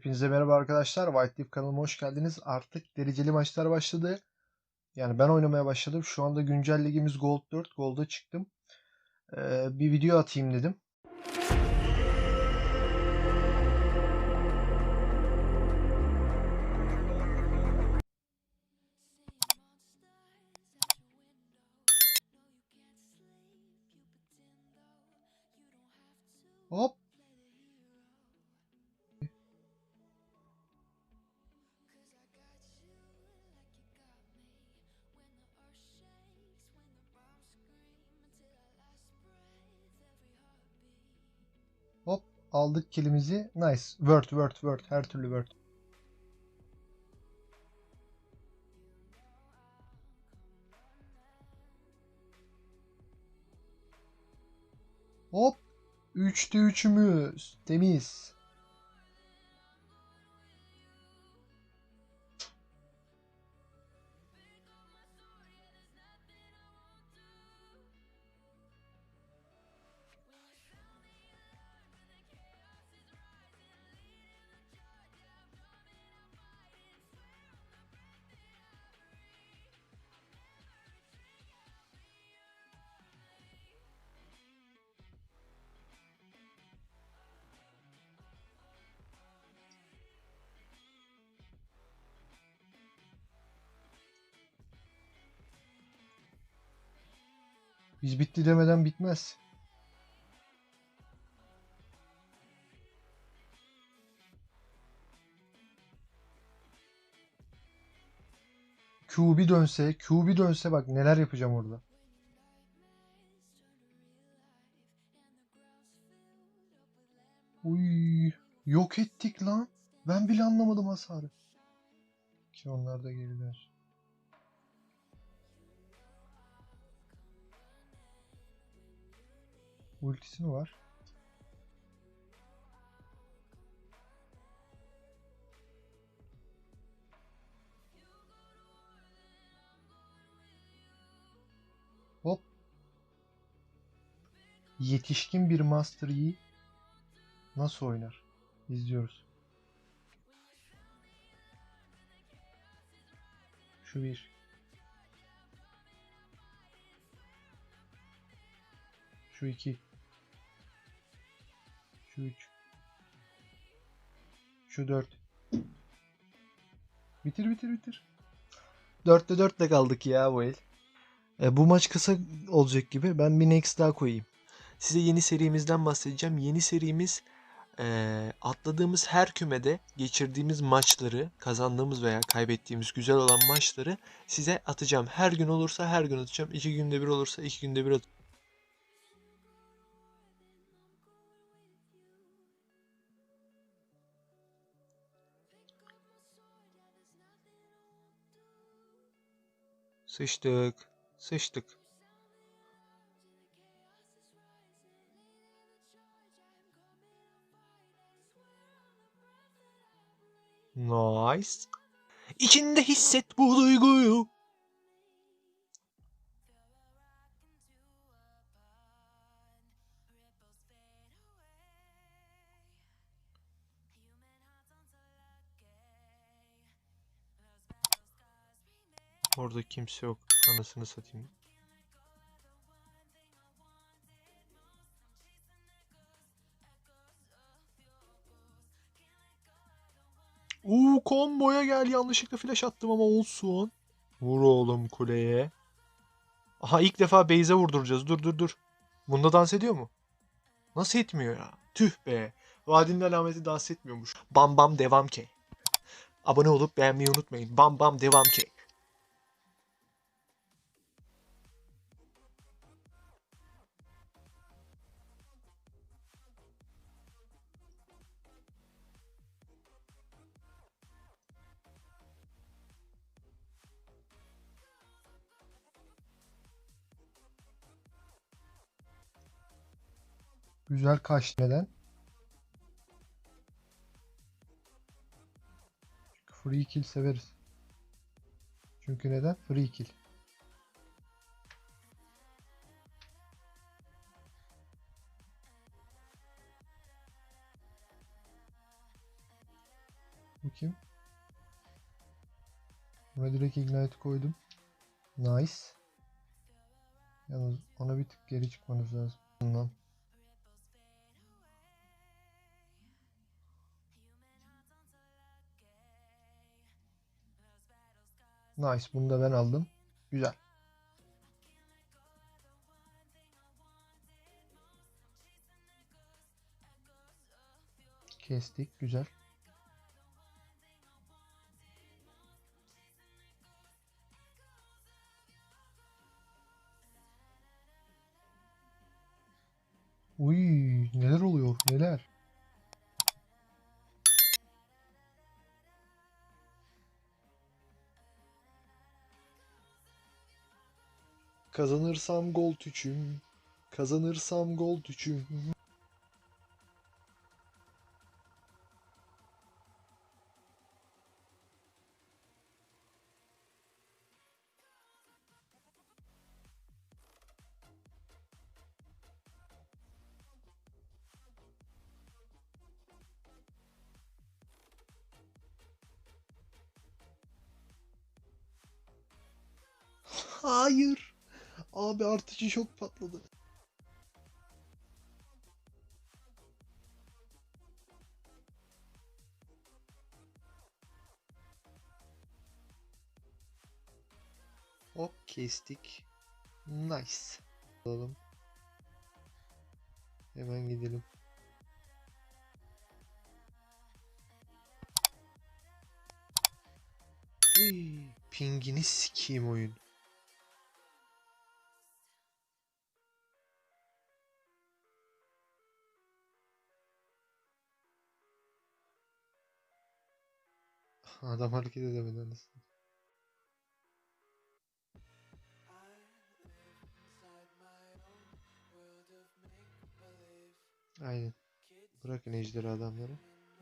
Hepinize merhaba arkadaşlar. White Leaf kanalıma hoş geldiniz. Artık dereceli maçlar başladı. Yani ben oynamaya başladım. Şu anda güncel ligimiz Gold 4. Gold'a çıktım. Ee, bir video atayım dedim. Aldık kilimizi. Nice. Word, word, word. Her türlü word. Hop. Üçte üçümüz. Temiz. Biz bitti demeden bitmez. Q bir dönse, Q bir dönse bak neler yapacağım orada. Uy, yok ettik lan. Ben bile anlamadım hasarı. Ki onlar da geriler. Ultisi mi var? Hop. Yetişkin bir Master Yi nasıl oynar? İzliyoruz. Şu bir. Şu iki. Şu üç. Şu dört. Bitir bitir bitir. Dörtte dörtte kaldık ya bu el. E, bu maç kısa olacak gibi. Ben bir next daha koyayım. Size yeni serimizden bahsedeceğim. Yeni serimiz e, atladığımız her kümede geçirdiğimiz maçları, kazandığımız veya kaybettiğimiz güzel olan maçları size atacağım. Her gün olursa her gün atacağım. İki günde bir olursa iki günde bir atacağım. Sıçtık. Sıçtık. Nice. İçinde hisset bu duyguyu. Orada kimse yok. Anasını satayım. Uuu komboya gel yanlışlıkla flash attım ama olsun. Vur oğlum kuleye. Aha ilk defa Beyze vurduracağız. Dur dur dur. Bunda dans ediyor mu? Nasıl etmiyor ya? Tüh be. Vadinin alameti dans etmiyormuş. Bam bam devam ki. Abone olup beğenmeyi unutmayın. Bam bam devam ki. Güzel kaçtı. Neden? Çünkü free kill severiz. Çünkü neden? Free kill. Bu kim? Buna direkt ignite koydum. Nice. Yalnız ona bir tık geri çıkmanız lazım. Bundan. Nice. Bunu da ben aldım. Güzel. Kestik. Güzel. Uy, neler oluyor? Neler? Kazanırsam gol tüçüm. Kazanırsam gol tüçüm. Hayır. Abi artıcı çok patladı. Hop kestik. Nice. Alalım. Hemen gidelim. Pingini sikeyim oyun. Adam hareket edemedi anasını. Aynen. Bırakın ejderi adamları.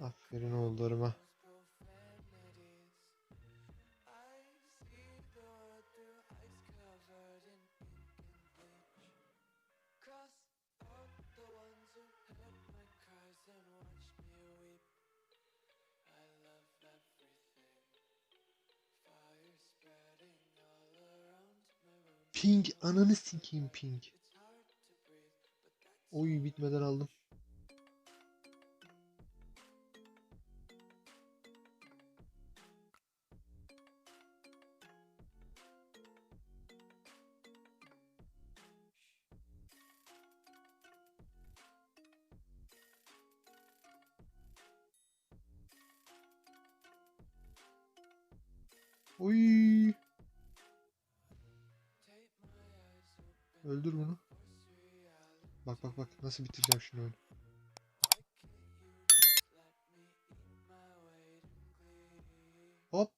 Aferin oğullarıma. Ping ananı sikeyim ping. Oy bitmeden aldım. Oy. Öldür bunu. Bak bak bak nasıl bitireceğim şunu öyle. Hop.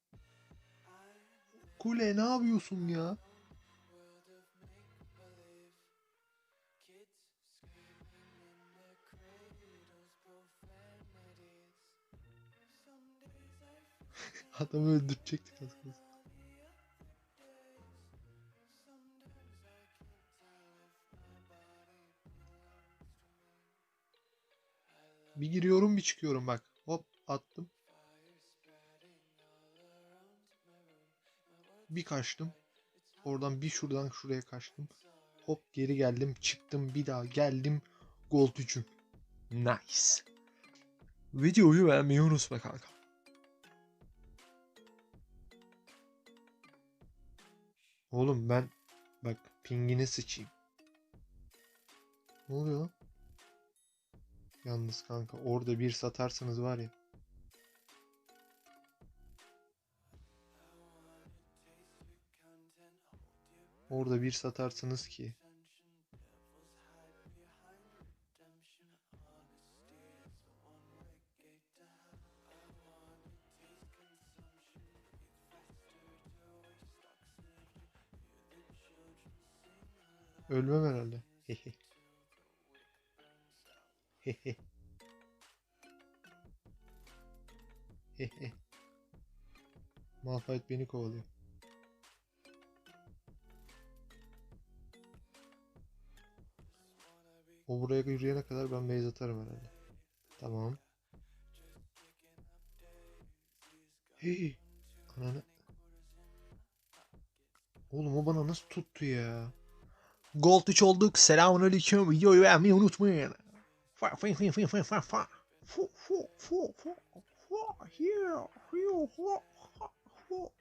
Kule ne yapıyorsun ya? Adamı öldürecektik az kalsın. Bir giriyorum bir çıkıyorum bak. Hop attım. Bir kaçtım. Oradan bir şuradan şuraya kaçtım. Hop geri geldim çıktım bir daha geldim. Gol tücüm. Nice. Videoyu beğenmeyi unutma kanka. Oğlum ben bak pingine sıçayım. Ne oluyor lan? Yalnız kanka orada bir satarsanız var ya. Orada bir satarsınız ki. Ölmem herhalde. Malphite beni kovalıyor. O buraya yürüyene kadar ben base atarım herhalde. Tamam. Hey, ananı. Oğlum o bana nasıl tuttu ya? Gold 3 olduk. Selamünaleyküm. Videoyu beğenmeyi unutmayın. Fire, fire, fire, fire, fire, fire, fire. Four, four, four, four, four, here, here, four, four.